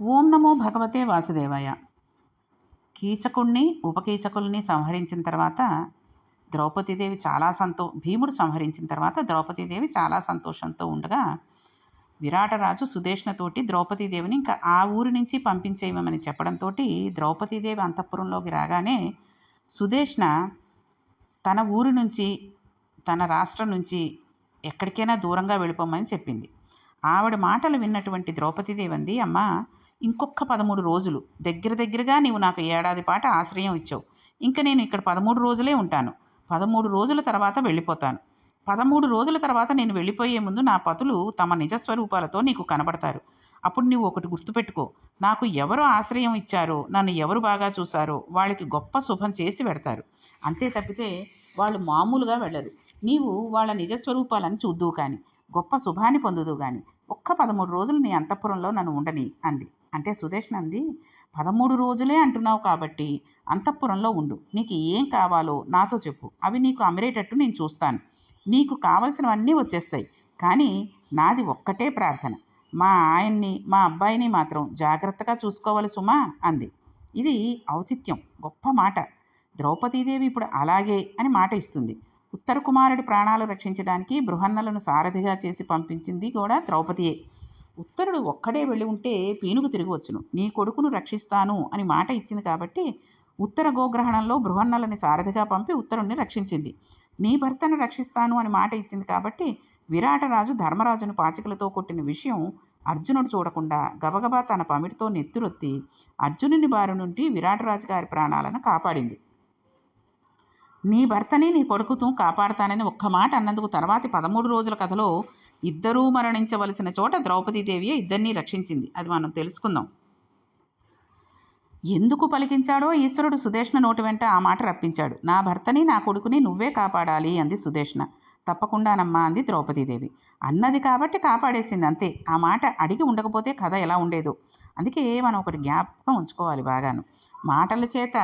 ఓం నమో భగవతే వాసుదేవాయ. కీచకుణ్ణి ఉపకీచకుల్ని సంహరించిన తర్వాత ద్రౌపదీదేవి చాలా సంతో భీముడు సంహరించిన తర్వాత ద్రౌపదీదేవి చాలా సంతోషంతో ఉండగా విరాటరాజు సుదేష్ణతోటి ద్రౌపదీదేవిని ఇంకా ఆ ఊరి నుంచి పంపించేయమని చెప్పడంతో ద్రౌపదీదేవి అంతఃపురంలోకి రాగానే సుదేష్ణ తన ఊరి నుంచి తన రాష్ట్రం నుంచి ఎక్కడికైనా దూరంగా వెళ్ళిపోమని చెప్పింది. ఆవిడ మాటలు విన్నటువంటి ద్రౌపదీదేవి అంది అమ్మా ఇంకొక పదమూడు రోజులు. దగ్గర దగ్గరగా నీవు నాకు ఏడాది పాటు ఆశ్రయం ఇచ్చావు. ఇంకా నేను ఇక్కడ పదమూడు రోజులే ఉంటాను. పదమూడు రోజుల తర్వాత వెళ్ళిపోతాను. పదమూడు రోజుల తర్వాత నేను వెళ్ళిపోయే ముందు నా పతులు తమ నిజస్వరూపాలతో నీకు కనబడతారు. అప్పుడు నువ్వు ఒకటి గుర్తుపెట్టుకో. నాకు ఎవరు ఆశ్రయం ఇచ్చారో నన్ను ఎవరు బాగా చూశారో వాళ్ళకి గొప్ప శుభం చేసి పెడతారు. అంతే తప్పితే వాళ్ళు మామూలుగా వెళ్ళరు. నీవు వాళ్ళ నిజస్వరూపాలను చూద్దువు కానీ గొప్ప శుభాన్ని పొందుదు కానీ ఒక్క పదమూడు రోజులు నీ అంతఃపురంలో నన్ను ఉండని అంది. అంటే సుదేష్ణ అంది పదమూడు రోజులే అంటున్నావు కాబట్టి అంతఃపురంలో ఉండు. నీకు ఏం కావాలో నాతో చెప్పు. అవి నీకు అమరేటట్టు నేను చూస్తాను. నీకు కావలసినవన్నీ వచ్చేస్తాయి. కానీ నాది ఒక్కటే ప్రార్థన. మా ఆయన్ని మా అబ్బాయిని మాత్రం జాగ్రత్తగా చూసుకోవాలి సుమా అంది. ఇది ఔచిత్యం. గొప్ప మాట. ద్రౌపదీదేవి ఇప్పుడు అలాగే అని మాట ఇస్తుంది. ఉత్తర కుమారుడి ప్రాణాలు రక్షించడానికి బృహన్నలను సారథిగా చేసి పంపించింది కూడా ద్రౌపదియే. ఉత్తరుడు ఒక్కడే వెళ్ళి ఉంటే పీనుగు తిరిగవచ్చును. నీ కొడుకును రక్షిస్తాను అని మాట ఇచ్చింది కాబట్టి ఉత్తర గోగ్రహణంలో బృహన్నలని సారథిగా పంపి ఉత్తరుణ్ణి రక్షించింది. నీ భర్తను రక్షిస్తాను అని మాట ఇచ్చింది కాబట్టి విరాటరాజు ధర్మరాజును పాచికలతో కొట్టిన విషయం అర్జునుడు చూడకుండా గబగబా తన పమిటితో నెత్తురొత్తి అర్జునుని బారి నుండి విరాటరాజు గారి ప్రాణాలను కాపాడింది. నీ భర్తని నీ కొడుకుతూ కాపాడతానని ఒక్క మాట అన్నందుకు తర్వాతి పదమూడు రోజుల కథలో ఇద్దరూ మరణించవలసిన చోట ద్రౌపదీదేవియే ఇద్దరినీ రక్షించింది. అది మనం తెలుసుకుందాం. ఎందుకు పలికించాడో ఈశ్వరుడు సుదేష్ణ నోటి వెంట ఆ మాట రప్పించాడు. నా భర్తని నా కొడుకుని నువ్వే కాపాడాలి అంది సుదేష్ణ. తప్పకుండానమ్మా అంది ద్రౌపదీదేవి. అన్నది కాబట్టి కాపాడేసింది అంతే. ఆ మాట అడిగి ఉండకపోతే కథ ఎలా ఉండేదో. అందుకే మనం ఒకటి జ్ఞాపకం ఉంచుకోవాలి బాగాను. మాటల చేత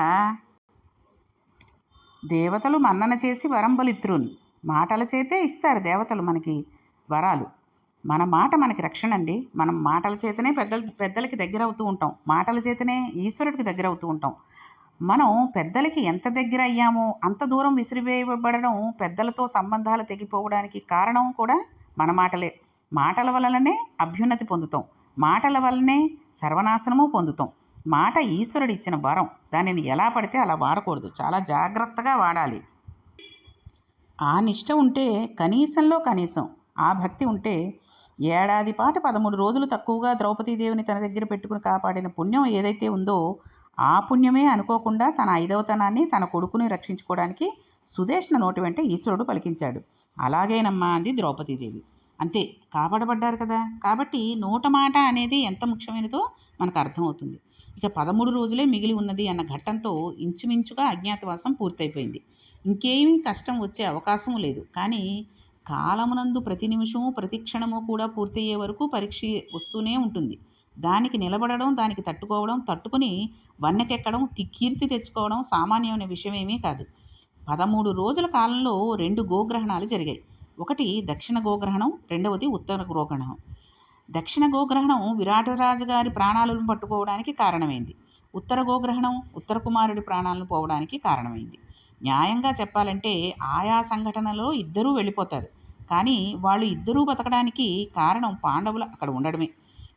దేవతలు మన్నన చేసి వరం బలిత్రున్. మాటల చేతే ఇస్తారు దేవతలు మనకి వరాలు. మన మాట మనకి రక్షణ అండి. మనం మాటల చేతనే పెద్దల పెద్దలకి దగ్గర అవుతూ ఉంటాం. మాటల చేతనే ఈశ్వరుడికి దగ్గర అవుతూ ఉంటాం. మనం పెద్దలకి ఎంత దగ్గర అయ్యామో అంత దూరం విసిరివేయబడడం పెద్దలతో సంబంధాలు తెగిపోవడానికి కారణం కూడా మన మాటలే. మాటల వలననే అభ్యున్నతి పొందుతాం. మాటల వల్లనే సర్వనాశనము పొందుతాం. మాట ఈశ్వరుడు ఇచ్చిన వరం. దానిని ఎలా పడితే అలా వాడకూడదు. చాలా జాగ్రత్తగా వాడాలి. ఆ నిష్ట ఉంటే కనీసంలో కనీసం ఆ భక్తి ఉంటే ఏడాది పాటు పదమూడు రోజులు తక్కువగా ద్రౌపదీదేవిని తన దగ్గర పెట్టుకుని కాపాడిన పుణ్యం ఏదైతే ఉందో ఆ పుణ్యమే అనుకోకుండా తన ఐదవతనాన్ని తన కొడుకుని రక్షించుకోవడానికి సుదేష్ణ నోటి వెంట ఈశ్వరుడు పలికించాడు. అలాగేనమ్మా అంది ద్రౌపదీదేవి. అంతే కాపాడబడ్డారు కదా. కాబట్టి నోట మాట అనేది ఎంత ముఖ్యమైనదో మనకు అర్థమవుతుంది. ఇక పదమూడు రోజులే మిగిలి ఉన్నది అన్న ఘట్టంతో ఇంచుమించుగా అజ్ఞాతవాసం పూర్తయిపోయింది. ఇంకేమీ కష్టం వచ్చే అవకాశం లేదు. కానీ కాలమునందు ప్రతి నిమిషము ప్రతి క్షణము కూడా పూర్తయ్యే వరకు పరీక్ష వస్తూనే ఉంటుంది. దానికి నిలబడడం దానికి తట్టుకోవడం తట్టుకుని వన్నెకెక్కడం కీర్తి తెచ్చుకోవడం సామాన్యమైన విషయమేమీ కాదు. పదమూడు రోజుల కాలంలో రెండు గోగ్రహణాలు జరిగాయి. ఒకటి దక్షిణ గోగ్రహణం రెండవది ఉత్తర గోగ్రహణం. దక్షిణ గోగ్రహణం విరాటరాజు గారి ప్రాణాలను పట్టుకోవడానికి కారణమైంది. ఉత్తర గోగ్రహణం ఉత్తర కుమారుడి ప్రాణాలను పోవడానికి కారణమైంది. న్యాయంగా చెప్పాలంటే ఆయా సంఘటనలో ఇద్దరూ వెళ్ళిపోతారు. కానీ వాళ్ళు ఇద్దరూ బతకడానికి కారణం పాండవులు అక్కడ ఉండడమే.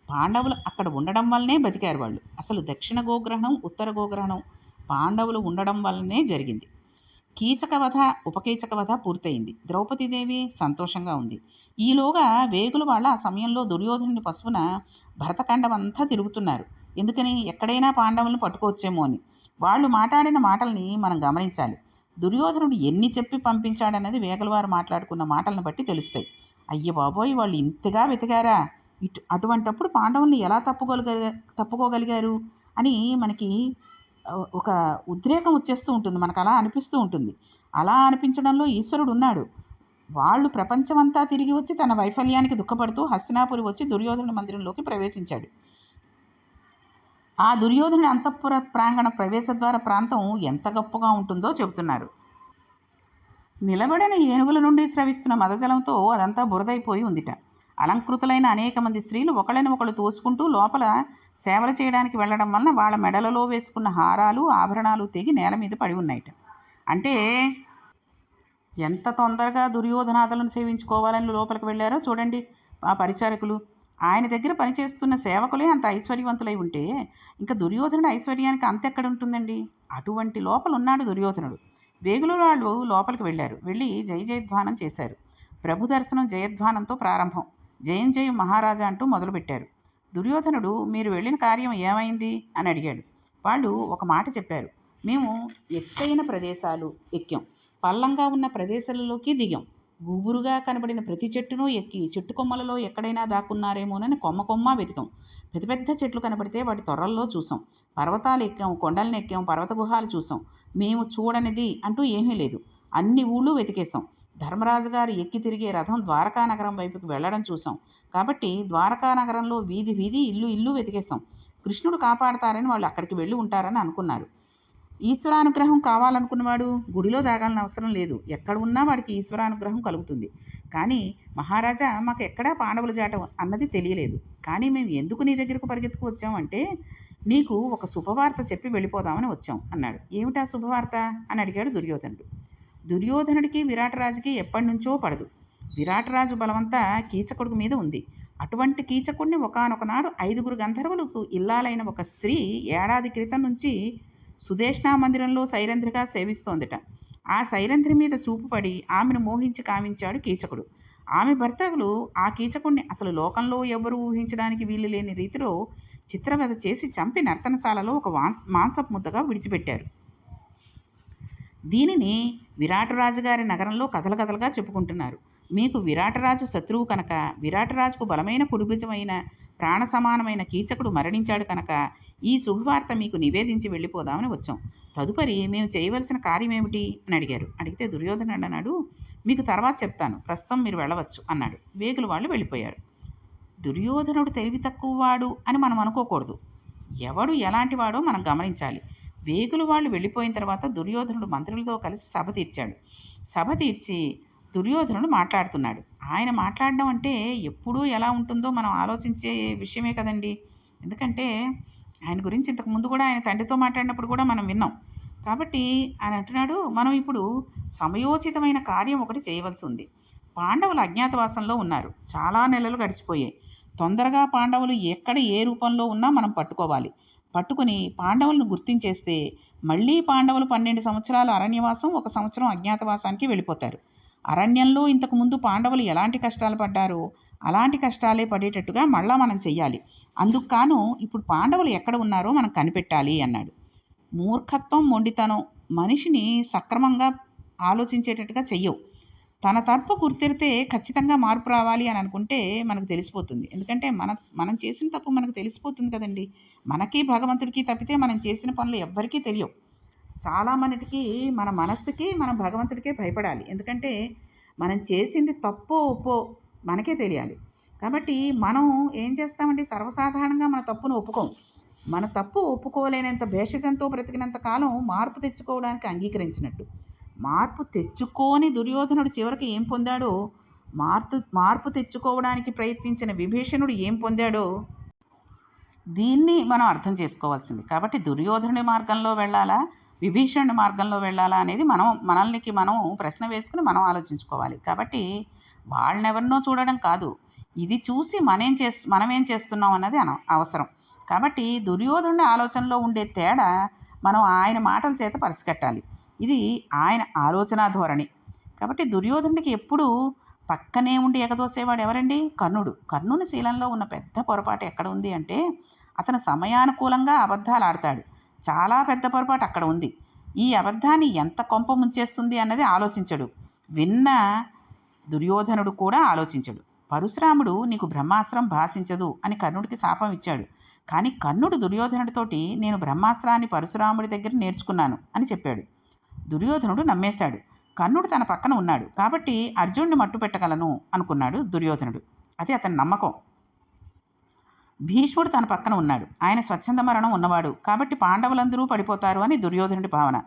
పాండవులు అక్కడ ఉండడం వల్లనే బతికారు వాళ్ళు. అసలు దక్షిణ గోగ్రహణం ఉత్తర గోగ్రహణం పాండవులు ఉండడం వల్లనే జరిగింది. కీచక వధ ఉపకీచక వధ పూర్తయింది. ద్రౌపదీదేవి సంతోషంగా ఉంది. ఈలోగా వేగులు వాళ్ళ ఆ సమయంలో దుర్యోధనుని పశువున భరతఖండం తిరుగుతున్నారు. ఎందుకని? ఎక్కడైనా పాండవులను పట్టుకోవచ్చేమో అని. వాళ్ళు మాట్లాడిన మాటల్ని మనం గమనించాలి. దుర్యోధనుడు ఎన్ని చెప్పి పంపించాడన్నది వేగలవారు మాట్లాడుకున్న మాటలను బట్టి తెలుస్తాయి. అయ్య బాబోయ్! వాళ్ళు ఇంతగా వెతికారా? ఇటు అటువంటప్పుడు పాండవుల్ని ఎలా తప్పుకోగలిగారు తప్పుకోగలిగారు? అని మనకి ఒక ఉద్రేకం వచ్చేస్తూ ఉంటుంది మనకు అలా అనిపిస్తూ ఉంటుంది. అలా అనిపించడంలో ఈశ్వరుడు ఉన్నాడు. వాళ్ళు ప్రపంచమంతా తిరిగి వచ్చి తన వైఫల్యానికి దుఃఖపడుతూ హస్తినాపురి వచ్చి దుర్యోధన మందిరంలోకి ప్రవేశించాడు. ఆ దుర్యోధనుడి అంతఃపుర ప్రాంగణ ప్రవేశద్వార ప్రాంతం ఎంత గొప్పగా ఉంటుందో చెబుతున్నారు. నిలబడిన ఏనుగుల నుండి స్రవిస్తున్న మదజలంతో అదంతా బురదైపోయి ఉందిట. అలంకృతులైన అనేక మంది స్త్రీలు ఒకళ్ళని ఒకళ్ళు తోసుకుంటూ లోపల సేవలు చేయడానికి వెళ్ళడం వలన వాళ్ళ మెడలలో వేసుకున్న హారాలు ఆభరణాలు తెగి నేల మీద పడి ఉన్నాయట. అంటే ఎంత తొందరగా దుర్యోధనాథులను సేవించుకోవాలని లోపలికి వెళ్ళారో చూడండి ఆ పరిచారకులు. ఆయన దగ్గర పనిచేస్తున్న సేవకులే అంత ఐశ్వర్యవంతులై ఉంటే ఇంకా దుర్యోధనుడు ఐశ్వర్యానికి అంత ఎక్కడ ఉంటుందండి? అటువంటి లోపల ఉన్నాడు దుర్యోధనుడు. వేగుల వాళ్ళు లోపలికి వెళ్ళారు. వెళ్ళి జయ జయధ్వానం చేశారు. ప్రభు దర్శనం జయధ్వానంతో ప్రారంభం. జయం జయం మహారాజా అంటూ మొదలుపెట్టారు. దుర్యోధనుడు మీరు వెళ్ళిన కార్యం ఏమైంది? అని అడిగాడు. వాళ్ళు ఒక మాట చెప్పారు. మేము ఎత్తైన ప్రదేశాలు ఎక్కాం. పల్లంగా ఉన్న ప్రదేశాలలోకి దిగాం. గుబురుగా కనబడిన ప్రతి చెట్టును ఎక్కి చెట్టు కొమ్మలలో ఎక్కడైనా దాక్కున్నారేమోనని కొమ్మ కొమ్మ వెతికాం. పెద్ద పెద్ద చెట్లు కనబడితే వాటి తొర్రల్లో చూసాం. పర్వతాలు ఎక్కాం కొండలను ఎక్కాం పర్వత గుహాలు చూసాం. మేము చూడనిది అంటూ ఏమీ లేదు. అన్ని ఊళ్ళు వెతికేసాం ధర్మరాజు గారు ఎక్కి తిరిగే రథం ద్వారకా నగరం వైపుకి వెళ్ళడం చూసాం. కాబట్టి ద్వారకా నగరంలో వీధి వీధి ఇల్లు ఇల్లు వెతికేసాం కృష్ణుడు కాపాడతారని వాళ్ళు అక్కడికి వెళ్ళి ఉంటారని అనుకున్నారు. ఈశ్వరానుగ్రహం కావాలనుకున్నవాడు గుడిలో దాగాలని అవసరం లేదు. ఎక్కడ ఉన్నా వాడికి ఈశ్వరానుగ్రహం కలుగుతుంది. కానీ మహారాజా మాకు ఎక్కడా పాండవుల జాట అన్నది తెలియలేదు. కానీ మేము ఎందుకు నీ దగ్గరకు పరిగెత్తుకు వచ్చామంటే నీకు ఒక శుభవార్త చెప్పి వెళ్ళిపోదామని వచ్చాం అన్నాడు. ఏమిటా శుభవార్త? అని అడిగాడు దుర్యోధనుడు. దుర్యోధనుడికి విరాటరాజుకి ఎప్పటి నుంచో పడదు. విరాటరాజు బలమంతా కీచకుడి మీద ఉంది. అటువంటి కీచకుడిని ఒకనొకనాడు ఐదుగురు గంధర్వులకు ఇల్లాలైన ఒక స్త్రీ ఏడాది క్రితం నుంచి సుదేష్ణా మందిరంలో సైరంధ్రిగా సేవిస్తోందట. ఆ సైరంధ్రి మీద చూపు పడి ఆమెను మోహించి కామించాడు కీచకుడు. ఆమె భర్తలు ఆ కీచకుడిని అసలు లోకంలో ఎవరు ఊహించడానికి వీలు లేని రీతిలో చిత్రవధ చేసి చంపి నర్తనశాలలో ఒక వాన్స్ మాంసపు ముద్దగా విడిచిపెట్టారు. దీనిని విరాటరాజుగారి నగరంలో కథలు కథలుగా చెప్పుకుంటున్నారు. మీకు విరాటరాజు శత్రువు కనుక విరాటరాజుకు బలమైన కుడిభుజమైన ప్రాణ సమానమైన కీచకుడు మరణించాడు కనుక ఈ శుభవార్త మీకు నివేదించి వెళ్ళిపోదామని వచ్చాం. తదుపరి మేము చేయవలసిన కార్యం ఏమిటి అని అడిగారు. అడిగితే దుర్యోధనుడు అన్నాడు మీకు తర్వాత చెప్తాను. ప్రస్తుతం మీరు వెళ్ళవచ్చు అన్నాడు. వేగులు వాళ్ళు వెళ్ళిపోయారు. దుర్యోధనుడు తెలివి తక్కువవాడు అని మనం అనుకోకూడదు. ఎవడు ఎలాంటి వాడో మనం గమనించాలి. వేగులు వాళ్ళు వెళ్ళిపోయిన తర్వాత దుర్యోధనుడు మంత్రులతో కలిసి సభ తీర్చాడు. సభ తీర్చి దుర్యోధనుడు మాట్లాడుతున్నాడు. ఆయన మాట్లాడడం అంటే ఎప్పుడూ ఎలా ఉంటుందో మనం ఆలోచించే విషయమే కదండి. ఎందుకంటే ఆయన గురించి ఇంతకు ముందు కూడా ఆయన తండ్రితో మాట్లాడినప్పుడు కూడా మనం విన్నాం. కాబట్టి ఆయన అంటున్నాడు మనం ఇప్పుడు సమయోచితమైన కార్యం ఒకటి చేయవలసి ఉంది. పాండవులు అజ్ఞాతవాసంలో ఉన్నారు. చాలా నెలలు గడిచిపోయాయి. తొందరగా పాండవులు ఎక్కడ ఏ రూపంలో ఉన్నా మనం పట్టుకోవాలి. పట్టుకుని పాండవులను గుర్తించేస్తే మళ్ళీ పాండవులు పన్నెండు సంవత్సరాలు అరణ్యవాసం ఒక సంవత్సరం అజ్ఞాతవాసానికి వెళ్ళిపోతారు. అరణ్యంలో ఇంతకుముందు పాండవులు ఎలాంటి కష్టాలు పడ్డారో అలాంటి కష్టాలే పడేటట్టుగా మళ్ళా మనం చెయ్యాలి. అందుకు కాను ఇప్పుడు పాండవులు ఎక్కడ ఉన్నారో మనం కనిపెట్టాలి అన్నాడు. మూర్ఖత్వం మొండితనం. మనిషిని సక్రమంగా ఆలోచించేటట్టుగా చెయ్యవు. తన తరపు గుర్తిరితే ఖచ్చితంగా మార్పు రావాలి అని అనుకుంటే మనకు తెలిసిపోతుంది. ఎందుకంటే మన మనం చేసిన తప్పు మనకు తెలిసిపోతుంది కదండి. మనకి భగవంతుడికి తప్పితే మనం చేసిన పనులు ఎవ్వరికీ తెలియవు. చాలా మనటికి మన మనస్సుకి మనం భగవంతుడికే భయపడాలి. ఎందుకంటే మనం చేసింది తప్పో ఒప్పో మనకే తెలియాలి. కాబట్టి మనం ఏం చేస్తామంటే సర్వసాధారణంగా మన తప్పును ఒప్పుకోం. మన తప్పు ఒప్పుకోలేనంత భేషజంతో బ్రతికినంత కాలం మార్పు తెచ్చుకోవడానికి అంగీకరించినట్టు. మార్పు తెచ్చుకోని దుర్యోధనుడు చివరికి ఏం పొందాడో? మార్పు మార్పు తెచ్చుకోవడానికి ప్రయత్నించిన విభీషణుడు ఏం పొందాడో? దీన్ని మనం అర్థం చేసుకోవాల్సింది. కాబట్టి దుర్యోధనుడి మార్గంలో వెళ్ళాలా? విభీషణుడి మార్గంలో వెళ్ళాలా అనేది మనం మనల్నికి మనం ప్రశ్న వేసుకుని మనం ఆలోచించుకోవాలి. కాబట్టి వాళ్ళనెవరినో చూడడం కాదు. ఇది చూసి మనేం చేస్ మనం ఏం చేస్తున్నాం అన్నది అన అవసరం. కాబట్టి దుర్యోధనుడి ఆలోచనలో ఉండే తేడా మనం ఆయన మాటల చేత పరిసికట్టాలి ఇది ఆయన ఆలోచన ధోరణి. కాబట్టి దుర్యోధనుడికి ఎప్పుడూ పక్కనే ఉండి ఎగదోసేవాడు ఎవరండి? కర్ణుడు. కర్ణుని శీలంలో ఉన్న పెద్ద పొరపాటు ఎక్కడ ఉంది అంటే అతను సమయానుకూలంగా అబద్ధాలు ఆడతాడు. చాలా పెద్ద పొరపాటు అక్కడ ఉంది. ఈ అబద్ధాన్ని ఎంత కొంప ముంచేస్తుంది అన్నది ఆలోచించడు. విన్న దుర్యోధనుడు కూడా ఆలోచించడు. పరశురాముడు నీకు బ్రహ్మాస్త్రం భాషించదు అని కర్ణుడికి శాపం ఇచ్చాడు. కానీ కర్ణుడు దుర్యోధనుడితోటి నేను బ్రహ్మాస్త్రాన్ని పరశురాముడి దగ్గర నేర్చుకున్నాను అని చెప్పాడు. దుర్యోధనుడు నమ్మేశాడు. కర్ణుడు తన పక్కన ఉన్నాడు. కాబట్టి అర్జునుడిని మట్టు పెట్టగలను అనుకున్నాడు దుర్యోధనుడు. అది అతని నమ్మకం. భీష్ముడు తన పక్కన ఉన్నాడు. ఆయన స్వచ్ఛంద మరణం ఉన్నవాడు. కాబట్టి పాండవులందరూ పడిపోతారు అని దుర్యోధనుడి భావన.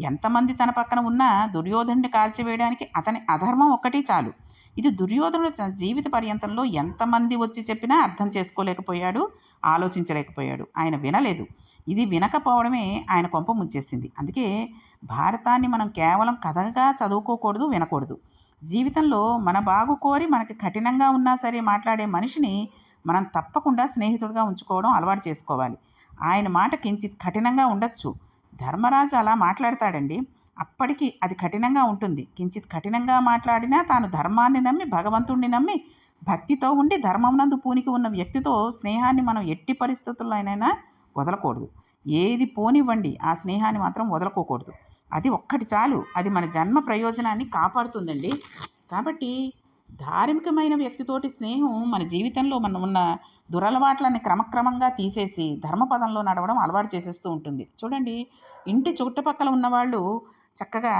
ఎంతమంది తన పక్కన ఉన్నా దుర్యోధనుడిని కాల్చివేయడానికి అతని అధర్మం ఒక్కటి చాలు. ఇది దుర్యోధనుడు తన జీవిత పర్యంతంలో ఎంతమంది వచ్చి చెప్పినా అర్థం చేసుకోలేకపోయాడు ఆలోచించలేకపోయాడు. ఆయన వినలేదు. ఇది వినకపోవడమే ఆయన కొంప ముంచేసింది. అందుకే భారతాన్ని మనం కేవలం కథగా చదువుకోకూడదు వినకూడదు. జీవితంలో మన బాగు కోరి మనకి కఠినంగా ఉన్నా సరే మాట్లాడే మనిషిని మనం తప్పకుండా స్నేహితుడిగా ఉంచుకోవడం అలవాటు చేసుకోవాలి. ఆయన మాట కించిత్ కఠినంగా ఉండొచ్చు. ధర్మరాజు అలా మాట్లాడతాడండి. అప్పటికి అది కఠినంగా ఉంటుంది. కించిత్ కఠినంగా మాట్లాడినా తాను ధర్మాన్ని నమ్మి భగవంతుణ్ణి నమ్మి భక్తితో ఉండి ధర్మమునందు పూనికి ఉన్న వ్యక్తితో స్నేహాన్ని మనం ఎట్టి పరిస్థితుల్లోనైనా వదలకూడదు. ఏది పోనివ్వండి ఆ స్నేహాన్ని మాత్రం వదలకోకూడదు. అది ఒక్కటి చాలు. అది మన జన్మ ప్రయోజనాన్ని కాపాడుతుందండి. కాబట్టి ధార్మికమైన వ్యక్తితోటి స్నేహం మన జీవితంలో మనం ఉన్న దురలవాట్లని క్రమక్రమంగా తీసేసి ధర్మపదంలో నడవడం అలవాటు చేసేస్తూ ఉంటుంది. చూడండి ఇంటి చుట్టుపక్కల ఉన్నవాళ్ళు చక్కగా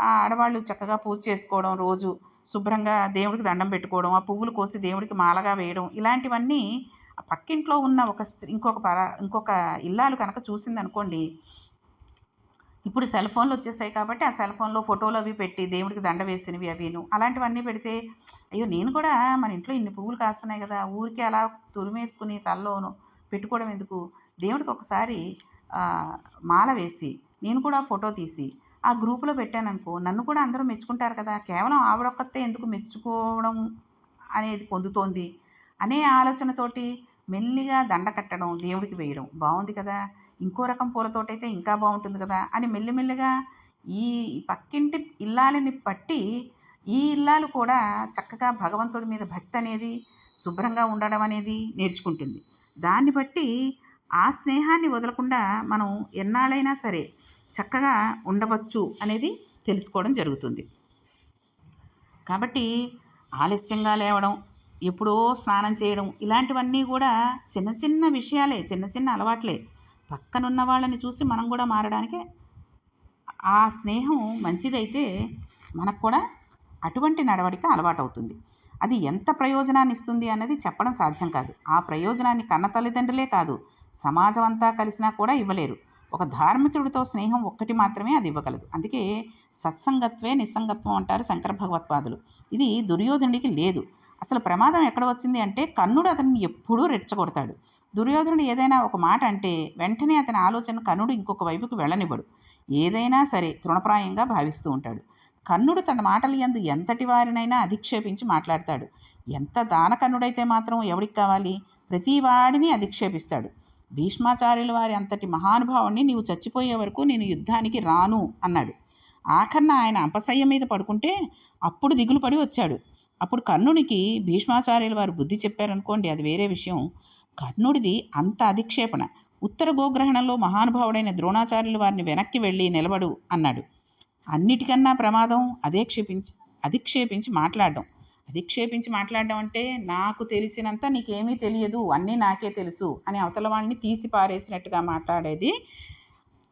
ఆ ఆడవాళ్ళు చక్కగా పూజ చేసుకోవడం రోజు శుభ్రంగా దేవుడికి దండం పెట్టుకోవడం ఆ పువ్వులు కోసి దేవుడికి మాలగా వేయడం ఇలాంటివన్నీ ఆ పక్కింట్లో ఉన్న ఒక ఇంకొక పర ఇంకొక ఇల్లాలు కనుక చూసిందనుకోండి ఇప్పుడు సెల్ ఫోన్లు వచ్చేసాయి కాబట్టి ఆ సెల్ ఫోన్లో ఫోటోలు అవి పెట్టి దేవుడికి దండ వేసినవి అవిను. అలాంటివన్నీ పెడితే అయ్యో నేను కూడా మన ఇంట్లో ఇన్ని పువ్వులు కాస్తున్నాయి కదా ఊరికే అలా తురిమేసుకుని తల్లోను పెట్టుకోవడం ఎందుకు? దేవుడికి ఒకసారి మాల వేసి నేను కూడా ఫోటో తీసి ఆ గ్రూపులో పెట్టాను అనుకో నన్ను కూడా అందరూ మెచ్చుకుంటారు కదా. కేవలం ఆవిడొక్కతే ఎందుకు మెచ్చుకోవడం అనేది పొందుతోంది అనే ఆలోచనతోటి మెల్లిగా దండ కట్టడం దేవుడికి వేయడం. బాగుంది కదా. ఇంకో రకం పూలతోటైతే ఇంకా బాగుంటుంది కదా అని మెల్లిమెల్లిగా ఈ పక్కింటి ఇల్లాలని పట్టి ఈ ఇల్లాలు కూడా చక్కగా భగవంతుడి మీద భక్తి అనేది శుభ్రంగా ఉండడం అనేది నేర్చుకుంటుంది. దాన్ని బట్టి ఆ స్నేహాన్ని వదలకుండా మనం ఎన్నాళ్ళైనా సరే చక్కగా ఉండవచ్చు అనేది తెలుసుకోవడం జరుగుతుంది. కాబట్టి ఆలస్యంగా లేవడం ఎప్పుడో స్నానం చేయడం ఇలాంటివన్నీ కూడా చిన్న చిన్న విషయాలే చిన్న చిన్న అలవాట్లే. పక్కనున్న వాళ్ళని చూసి మనం కూడా మారడానికి ఆ స్నేహం మంచిదైతే మనకు కూడా అటువంటి నడవడిక అలవాటవుతుంది. అది ఎంత ప్రయోజనాన్ని ఇస్తుంది అన్నది చెప్పడం సాధ్యం కాదు. ఆ ప్రయోజనాన్ని కన్న తల్లిదండ్రులే కాదు సమాజం అంతా కలిసినా కూడా ఇవ్వలేరు. ఒక ధార్మికుడితో స్నేహం ఒక్కటి మాత్రమే అది ఇవ్వగలదు. అందుకే సత్సంగత్వే నిస్సంగత్వం అంటారు శంకర భగవత్పాదులు. ఇది దుర్యోధనుడికి లేదు. అసలు ప్రమాదం ఎక్కడ వచ్చింది అంటే కన్నుడు అతన్ని ఎప్పుడూ రెచ్చగొడతాడు. దుర్యోధనుడు ఏదైనా ఒక మాట అంటే వెంటనే అతని ఆలోచన కన్నుడు ఇంకొక వైపుకు వెళ్ళనివ్వడు. ఏదైనా సరే తృణప్రాయంగా భావిస్తూ ఉంటాడు. కన్నుడు తన మాటల యందు ఎంతటి వారినైనా అధిక్షేపించి మాట్లాడతాడు. ఎంత దాన కర్ణుడైతే మాత్రం ఎవరికి కావాలి? ప్రతి వాడిని అధిక్షేపిస్తాడు. భీష్మాచార్యుల వారి అంతటి మహానుభావుణ్ణి నీవు చచ్చిపోయే వరకు నేను యుద్ధానికి రాను అన్నాడు. ఆఖరణ ఆయన అపసయ్య మీద పడుకుంటే అప్పుడు దిగులు పడి వచ్చాడు. అప్పుడు కర్ణునికి భీష్మాచార్యుల వారు బుద్ధి చెప్పారనుకోండి అది వేరే విషయం. కర్ణుడిది అంత అధిక్షేపణ. ఉత్తర గోగ్రహణంలో మహానుభావుడైన ద్రోణాచార్యుల వారిని వెనక్కి వెళ్ళి నిలబడు అన్నాడు. అన్నిటికన్నా ప్రమాదం అదే క్షేపించి అధిక్షేపించి మాట్లాడడం. అధిక్షేపించి మాట్లాడడం అంటే నాకు తెలిసినంత నీకేమీ తెలియదు అన్నీ నాకే తెలుసు అని అవతల వాళ్ళని తీసి పారేసినట్టుగా మాట్లాడేది.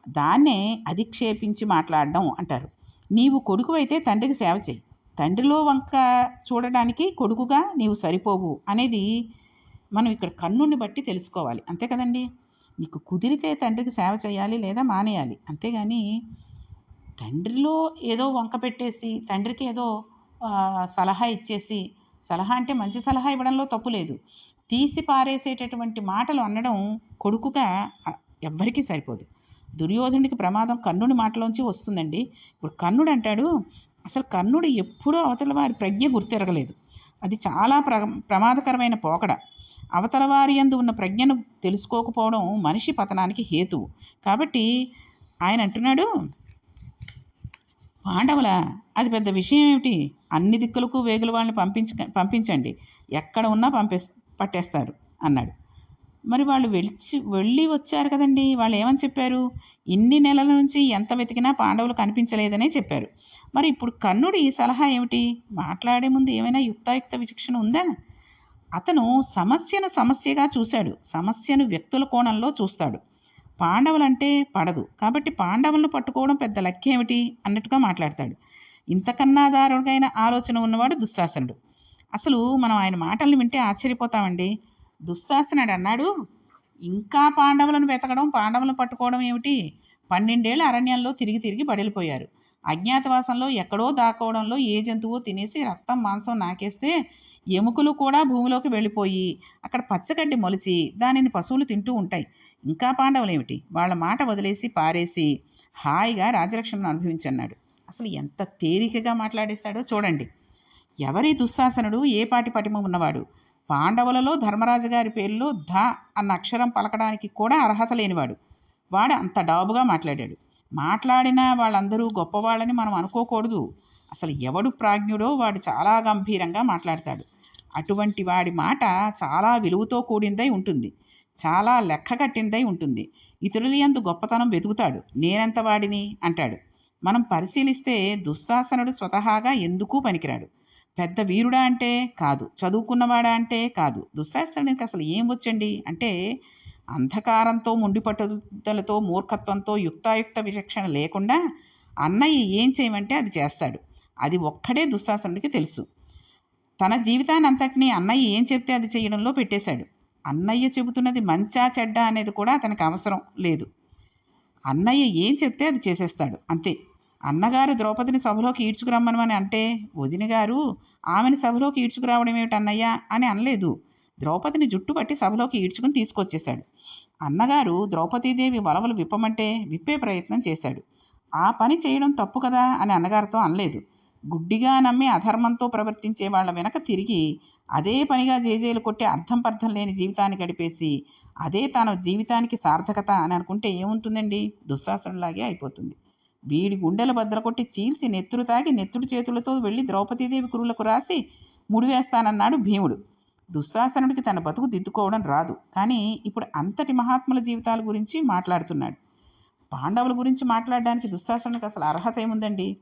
దాన్నే అధిక్షేపించి మాట్లాడడం అంటారు. నీవు కొడుకు అయితే తండ్రికి సేవ చేయి తండ్రిలో వంక చూడడానికి కొడుకుగా నీవు సరిపోవు అనేది మనం ఇక్కడ కన్నుని బట్టి తెలుసుకోవాలి. అంతే కదండి? నీకు కుదిరితే తండ్రికి సేవ చేయాలి లేదా మానేయాలి. అంతేగాని తండ్రిలో ఏదో వంక పెట్టేసి తండ్రికి ఏదో సలహా ఇచ్చేసి సలహా అంటే మంచి సలహా ఇవ్వడంలో తప్పు లేదు. తీసి పారేసేటటువంటి మాటలు అనడం కొడుకుగా ఎవ్వరికీ సరిపోదు. దుర్యోధనుడికి ప్రమాదం కర్ణుడి మాటలోంచి వస్తుందండి. ఇప్పుడు కర్ణుడు అంటాడు అసలు కర్ణుడు ఎప్పుడూ అవతల వారి ప్రజ్ఞ గుర్తెరగలేదు. అది చాలా ప్ర ప్రమాదకరమైన పోకడ. అవతల వారి యందు ఉన్న ప్రజ్ఞను తెలుసుకోకపోవడం మనిషి పతనానికి హేతువు. కాబట్టి ఆయన అంటున్నాడు పాండవుల అది పెద్ద విషయం ఏమిటి? అన్ని దిక్కులకు వేగుల వాళ్ళని పంపించ పంపించండి. ఎక్కడ ఉన్నా పంపే పట్టేస్తారు అన్నాడు. మరి వాళ్ళు వెళ్ళి వెళ్ళి వచ్చారు కదండి. వాళ్ళు ఏమని చెప్పారు? ఇన్ని నెలల నుంచి ఎంత వెతికినా పాండవులు కనిపించలేదనే చెప్పారు. మరి ఇప్పుడు కర్ణుడి ఈ సలహా ఏమిటి? మాట్లాడే ముందు ఏమైనా యుక్తాయుక్త విచక్షణ ఉందా? అతను సమస్యను సమస్యగా చూశాడు. సమస్యను వ్యక్తుల కోణంలో చూస్తాడు. పాండవులంటే పడదు. కాబట్టి పాండవులను పట్టుకోవడం పెద్ద లక్ష్యేమిటి అన్నట్టుగా మాట్లాడతాడు. ఇంతకన్నా దారుణమైన ఆలోచన ఉన్నవాడు దుశ్శాసనుడు. అసలు మనం ఆయన మాటల్ని వింటే ఆశ్చర్యపోతామండి. దుశ్శాసనుడు అన్నాడు ఇంకా పాండవులను వెతకడం పాండవులను పట్టుకోవడం ఏమిటి? పన్నెండేళ్ళు అరణ్యంలో తిరిగి తిరిగి బడిలిపోయారు. అజ్ఞాతవాసంలో ఎక్కడో దాక్కోవడంలో ఏ జంతువో తినేసి రక్తం మాంసం నాకేస్తే ఎముకలు కూడా భూమిలోకి వెళ్ళిపోయి అక్కడ పచ్చగడ్డి మొలిచి దానిని పశువులు తింటూ ఉంటాయి. ఇంకా పాండవులేమిటి వాళ్ళ మాట వదిలేసి పారేసి హాయిగా రాజలక్ష్మణ్ అనుభవించన్నాడు. అసలు ఎంత తేలికగా మాట్లాడేశాడో చూడండి. ఎవరి దుశ్శాసనుడు ఏ పాటి పటిమ ఉన్నవాడు? పాండవులలో ధర్మరాజు గారి పేరులో ధ అన్న అక్షరం పలకడానికి కూడా అర్హత లేనివాడు. వాడు అంత డాబుగా మాట్లాడాడు. మాట్లాడిన వాళ్ళందరూ గొప్పవాళ్ళని మనం అనుకోకూడదు. అసలు ఎవడు ప్రాజ్ఞుడో వాడు చాలా గంభీరంగా మాట్లాడతాడు. అటువంటి వాడి మాట చాలా విలువతో కూడిందై ఉంటుంది. చాలా లెక్క కట్టిందై ఉంటుంది. ఇతరుల యందు గొప్పతనం వెతుకుతాడు. నేనెంత వాడిని? అంటాడు. మనం పరిశీలిస్తే దుశ్శాసనుడు స్వతహాగా ఎందుకు పనికిరాడు. పెద్ద వీరుడా అంటే కాదు. చదువుకున్నవాడా అంటే కాదు. దుశ్శాసనుడికి అసలు ఏం వచ్చండి? అంటే అంధకారంతో ముండి పట్టుదలతో మూర్ఖత్వంతో యుక్తాయుక్త విచక్షణ లేకుండా అన్నయ్య ఏం చేయమంటే అది చేస్తాడు. అది ఒక్కడే దుశ్శాసనుడికి తెలుసు. తన జీవితాన్ని అంతటినీ అన్నయ్య ఏం చెప్తే అది చేయడంలో పెట్టేశాడు. అన్నయ్య చెబుతున్నది మంచా చెడ్డ అనేది కూడా అతనికి అవసరం లేదు. అన్నయ్య ఏం చెప్తే అది చేసేస్తాడు. అంతే. అన్నగారు ద్రౌపదిని సభలోకి ఈడ్చుకురమ్మనమని అంటే వదిన గారు ఆమెను సభలోకి ఈడ్చుకురావడం ఏమిటి అన్నయ్య అని అనలేదు. ద్రౌపదిని జుట్టు పట్టి సభలోకి ఈడ్చుకుని తీసుకొచ్చేశాడు. అన్నగారు ద్రౌపదీదేవి వలవలు విప్పమంటే విప్పే ప్రయత్నం చేశాడు. ఆ పని చేయడం తప్పు కదా అని అన్నగారితో అనలేదు. గుడ్డిగా నమ్మి అధర్మంతో ప్రవర్తించే వాళ్ళ వెనక తిరిగి అదే పనిగా జేజేలు కొట్టి అర్థం పర్థం లేని జీవితాన్ని గడిపేసి అదే తన జీవితానికి సార్థకత అని అనుకుంటే ఏముంటుందండి? దుశ్శాసనలాగే అయిపోతుంది. వీడి గుండెల బద్దలు కొట్టి చీల్చి నెత్తురు తాగి నెత్తుడు చేతులతో వెళ్ళి ద్రౌపదీదేవి కురులకు రాసి ముడివేస్తానన్నాడు భీముడు. దుశ్శాసనుడికి తన బతుకు దిద్దుకోవడం రాదు. కానీ ఇప్పుడు అంతటి మహాత్ముల జీవితాల గురించి మాట్లాడుతున్నాడు. పాండవుల గురించి మాట్లాడడానికి దుశ్శాసనుడికి అసలు అర్హత ఏముందండి?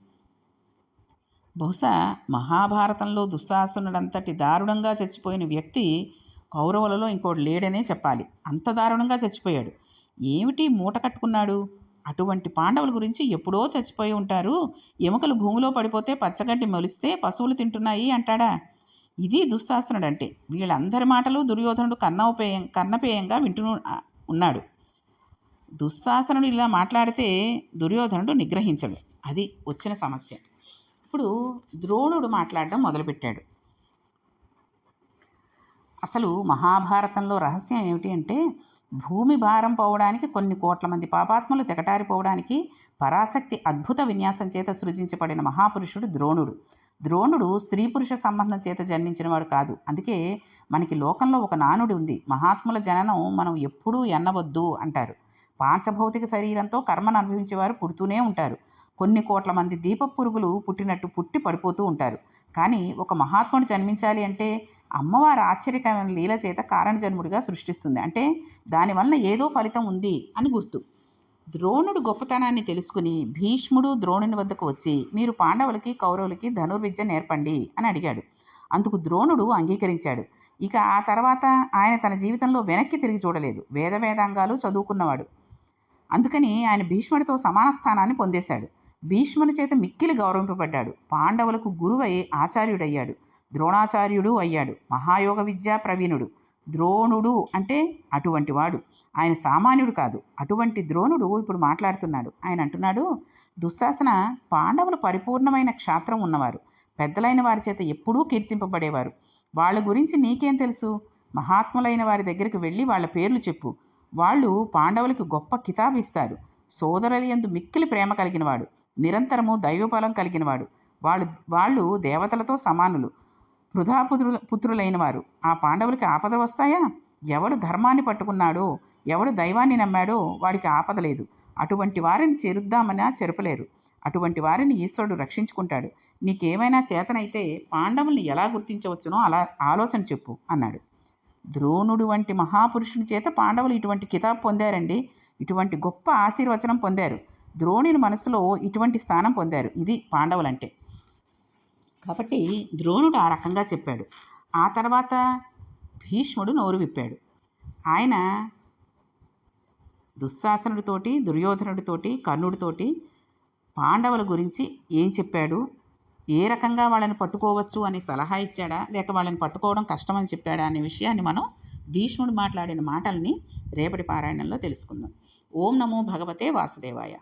బహుశా మహాభారతంలో దుశ్శాసనుడంతటి దారుణంగా చచ్చిపోయిన వ్యక్తి కౌరవులలో ఇంకోటి లేడనే చెప్పాలి. అంత దారుణంగా చచ్చిపోయాడు. ఏమిటి మూట కట్టుకున్నాడు? అటువంటి పాండవుల గురించి ఎప్పుడో చచ్చిపోయి ఉంటారు. ఎముకలు భూమిలో పడిపోతే పచ్చగడ్డి మొలిస్తే పశువులు తింటున్నాయి అంటాడా? ఇది దుశ్శాసనుడు అంటే వీళ్ళందరి మాటలు దుర్యోధనుడు కన్నోపేయం కన్నపేయంగా వింటూ ఉన్నాడు. దుశ్శాసనుడు ఇలా మాట్లాడితే దుర్యోధనుడు నిగ్రహించడు. అది వచ్చిన సమస్య. ఇప్పుడు ద్రోణుడు మాట్లాడడం మొదలుపెట్టాడు. అసలు మహాభారతంలో రహస్యం ఏమిటి అంటే భూమి భారం పోవడానికి కొన్ని కోట్ల మంది పాపాత్మలు తెగటారిపోవడానికి పరాశక్తి అద్భుత విన్యాసం చేత సృజించబడిన మహాపురుషుడు ద్రోణుడు. ద్రోణుడు స్త్రీ పురుష సంబంధం చేత జన్మించినవాడు కాదు. అందుకే మనకి లోకంలో ఒక నానుడి ఉంది. మహాత్ముల జననం మనం ఎప్పుడూ ఎన్నవద్దు అంటారు. పాంచభౌతిక శరీరంతో కర్మను అనుభవించేవారు పుడుతూనే ఉంటారు. కొన్ని కోట్ల మంది దీప పురుగులు పుట్టినట్టు పుట్టి పడిపోతూ ఉంటారు. కానీ ఒక మహాత్ముడు జన్మించాలి అంటే అమ్మవారు ఆశ్చర్యకరమైన లీల చేత కారణజన్ముడిగా సృష్టిస్తుంది. అంటే దానివల్ల ఏదో ఫలితం ఉంది అని గుర్తు. ద్రోణుడు గొప్పతనాన్ని తెలుసుకుని భీష్ముడు ద్రోణుని వద్దకు వచ్చి మీరు పాండవులకి కౌరవులకి ధనుర్విద్య నేర్పండి అని అడిగాడు. అందుకు ద్రోణుడు అంగీకరించాడు. ఇక ఆ తర్వాత ఆయన తన జీవితంలో వెనక్కి తిరిగి చూడలేదు. వేద వేదాంగాలు చదువుకున్నవాడు. అందుకని ఆయన భీష్ముడితో సమాన స్థానాన్ని పొందేశాడు. భీష్ముని చేత మిక్కిలి గౌరవింపబడ్డాడు. పాండవులకు గురువై ఆచార్యుడయ్యాడు. ద్రోణాచార్యుడు అయ్యాడు. మహాయోగ విద్యా ప్రవీణుడు. ద్రోణుడు అంటే అటువంటి వాడు. ఆయన సామాన్యుడు కాదు. అటువంటి ద్రోణుడు ఇప్పుడు మాట్లాడుతున్నాడు. ఆయన అంటున్నాడు దుశ్శాసన పాండవులు పరిపూర్ణమైన క్షాత్రం ఉన్నవారు. పెద్దలైన వారి చేత ఎప్పుడూ కీర్తింపబడేవారు. వాళ్ళ గురించి నీకేం తెలుసు? మహాత్ములైన వారి దగ్గరికి వెళ్ళి వాళ్ళ పేర్లు చెప్పు. వాళ్ళు పాండవులకు గొప్ప కితాబిస్తారు. సోదరుల యందు మిక్కిలి ప్రేమ కలిగినవాడు. నిరంతరము దైవబలం కలిగినవాడు. వాళ్ళు వాళ్ళు దేవతలతో సమానులు. వృధాపుత్రు పుత్రులైన వారు ఆ పాండవులకి ఆపద వస్తాయా? ఎవడు ధర్మాన్ని పట్టుకున్నాడో ఎవడు దైవాన్ని నమ్మాడో వాడికి ఆపద లేదు. అటువంటి వారిని చేరుద్దామన్నా చెరపలేరు. అటువంటి వారిని ఈశ్వరుడు రక్షించుకుంటాడు. నీకేమైనా చేతనైతే పాండవుల్ని ఎలా గుర్తించవచ్చునో అలా ఆలోచన చెప్పు అన్నాడు. ద్రోణుడు వంటి మహాపురుషుని చేత పాండవులు ఇటువంటి కితాబ్ పొందారండి. ఇటువంటి గొప్ప ఆశీర్వచనం పొందారు. ద్రోణుని మనసులో ఇటువంటి స్థానం పొందారు. ఇది పాండవులంటే. కాబట్టి ద్రోణుడు ఆ రకంగా చెప్పాడు. ఆ తర్వాత భీష్ముడు నోరు విప్పాడు. ఆయన దుశ్శాసనుడితోటి దుర్యోధనుడితోటి కర్ణుడితోటి పాండవుల గురించి ఏం చెప్పాడు? ఏ రకంగా వాళ్ళని పట్టుకోవచ్చు అని సలహా ఇచ్చాడా? లేక వాళ్ళని పట్టుకోవడం కష్టమని చెప్పాడా అనే విషయాన్ని మనం భీష్ముడు మాట్లాడిన మాటల్ని రేపటి పారాయణంలో తెలుసుకుందాం. ఓం నమో భగవతే వాసుదేవాయ.